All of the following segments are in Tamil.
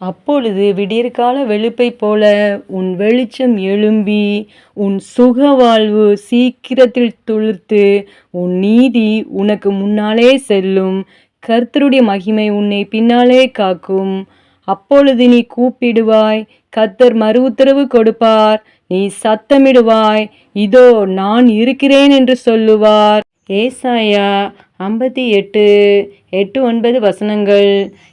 அப்பொழுது விடியற்கால வெளுப்பைப் போல உன் வெளிச்சம் எழும்பி உன் சுக வாழ்வு சீக்கிரத்தில் துளிர்த்து உன் நீதி உனக்கு முன்னாலே செல்லும். கர்த்தருடைய மகிமை உன்னை பின்னாலே காக்கும். அப்பொழுது நீ கூப்பிடுவாய் கர்த்தர் மறு உத்தரவு கொடுப்பார். நீ சத்தமிடுவாய் இதோ நான் இருக்கிறேன் என்று சொல்லுவார். ஏசாயா ஐம்பத்தி எட்டு எட்டு ஒன்பது வசனங்கள்.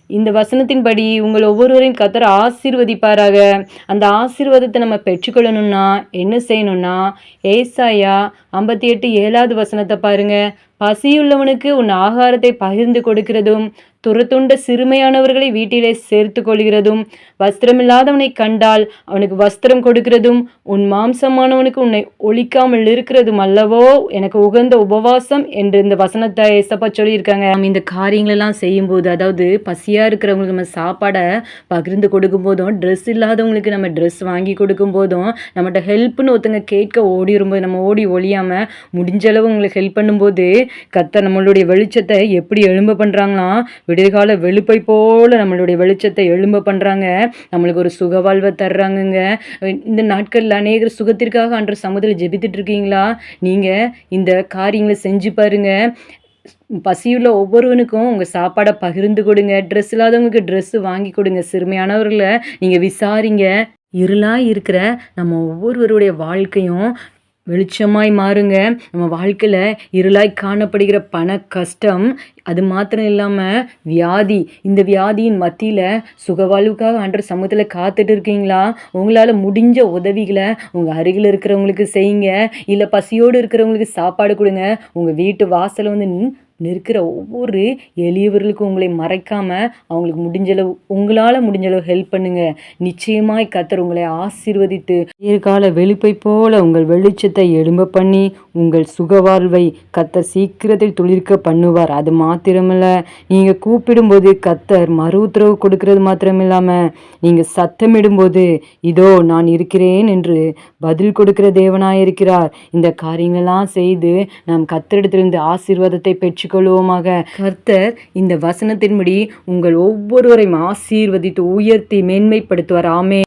இந்த வசனத்தின்படி உங்கள் ஒவ்வொருவரையும் கத்தர் ஆசீர்வதிப்பாராக. அந்த ஆசீர்வாதத்தை நம்ம பெற்றுக்கொள்ளணும்னா என்ன செய்யணும்னா ஏசாயா ஐம்பத்தி எட்டு ஏழாவது வசனத்தை பாருங்கள் பசியுள்ளவனுக்கு உன் ஆகாரத்தை பகிர்ந்து கொடுக்கிறதும் துரத்துண்ட சிறுமையானவர்களை வீட்டிலே சேர்த்து கொள்கிறதும் வஸ்திரமில்லாதவனை கண்டால் அவனுக்கு வஸ்திரம் கொடுக்கிறதும் உன் மாம்சமானவனுக்கு உன்னை ஒழிக்காமல் இருக்கிறதும் அல்லவோ எனக்கு உகந்த உபவாசம் என்று இந்த வசனத்தை ஏசப்பா சொல்லியிருக்காங்க. நம்ம இந்த காரியங்களெல்லாம் செய்யும்போது அதாவது பசியாக இருக்கிறவங்களுக்கு நம்ம சாப்பாடை பகிர்ந்து கொடுக்கும் போதும் ட்ரெஸ் இல்லாதவங்களுக்கு நம்ம ட்ரெஸ் வாங்கி கொடுக்கும் போதும் நம்மகிட்ட ஹெல்ப்னு ஒருத்தங்க கேட்க ஓடி வரும்போது நம்ம ஓடி ஒழியாமல் முடிஞ்ச அளவு உங்களுக்கு ஹெல்ப் பண்ணும்போது கத்த நம்மளுடைய வெளிச்சத்தை எப்படி எழும்ப பண்ணுறாங்களாம் விடிகால வெளுப்பை போல் நம்மளுடைய வெளிச்சத்தை எழும்ப பண்ணுறாங்க நம்மளுக்கு ஒரு சுக வாழ்வை தர்றாங்கங்க. இந்த நாட்களில் அநேகர் சுகத்திற்காக அன்ற சமூகத்தில் ஜெபித்துட்டு இருக்கீங்களா? நீங்கள் இந்த காரியங்களை செஞ்சு பாருங்க. பசியுள்ள ஒவ்வொருவனுக்கும் உங்கள் சாப்பாடை பகிர்ந்து கொடுங்க. ட்ரெஸ் இல்லாதவங்களுக்கு ட்ரெஸ்ஸு வாங்கி கொடுங்க. சிறுமையானவர்களை நீங்கள் விசாரிங்க. இருளாக இருக்கிற நம்ம ஒவ்வொருவருடைய வாழ்க்கையும் வெளிச்சமாய் மாறுங்க. நம்ம வாழ்க்கையில் இருளாய் காணப்படுகிற பண கஷ்டம் அது மாத்திரம் இல்லாமல் வியாதி. இந்த வியாதியின் மத்தியில் சுகவாழ்வுக்காக அன்ற சமூகத்தில் காத்துட்டு இருக்கீங்களா? உங்களால் முடிஞ்ச உதவிகளை உங்கள் அருகில் இருக்கிறவங்களுக்கு செய்யுங்க. இல்லை பசியோடு இருக்கிறவங்களுக்கு சாப்பாடு கொடுங்க. உங்கள் வீட்டு வாசலை வந்து நிற்கிற ஒவ்வொரு எளியவர்களுக்கும் உங்களை மறைக்காமல் அவங்களுக்கு முடிஞ்சளவு உங்களால் முடிஞ்சளவு ஹெல்ப் பண்ணுங்கள் நிச்சயமாய் கத்தர் உங்களை ஆசீர்வதித்து எதிர்கால வெளிப்பை போல உங்கள் வெளிச்சத்தை எழும்ப பண்ணி உங்கள் சுகவாழ்வை கத்தர் சீக்கிரத்தில் துளிர்க்க பண்ணுவார். அது மா மாத்திரமில்ல. நீங்கள் கூப்பிடும்போது கத்தர் மறு உத்தரவு கொடுக்கறது மாத்திரமில்லாமல் நீங்கள் சத்தமிடும்போது இதோ நான் இருக்கிறேன் என்று பதில் கொடுக்கிற தேவனாய் இருக்கிறார். இந்த காரியங்களெல்லாம் செய்து நாம் கத்தரிடத்திலிருந்து ஆசீர்வாதத்தை பெற்றுக்கொள்வோமாக. கர்த்தர் இந்த வசனத்தின்படி உங்கள் ஒவ்வொருவரையும் ஆசீர்வதித்து உயர்த்தி மேன்மைப்படுத்துவார். ஆமே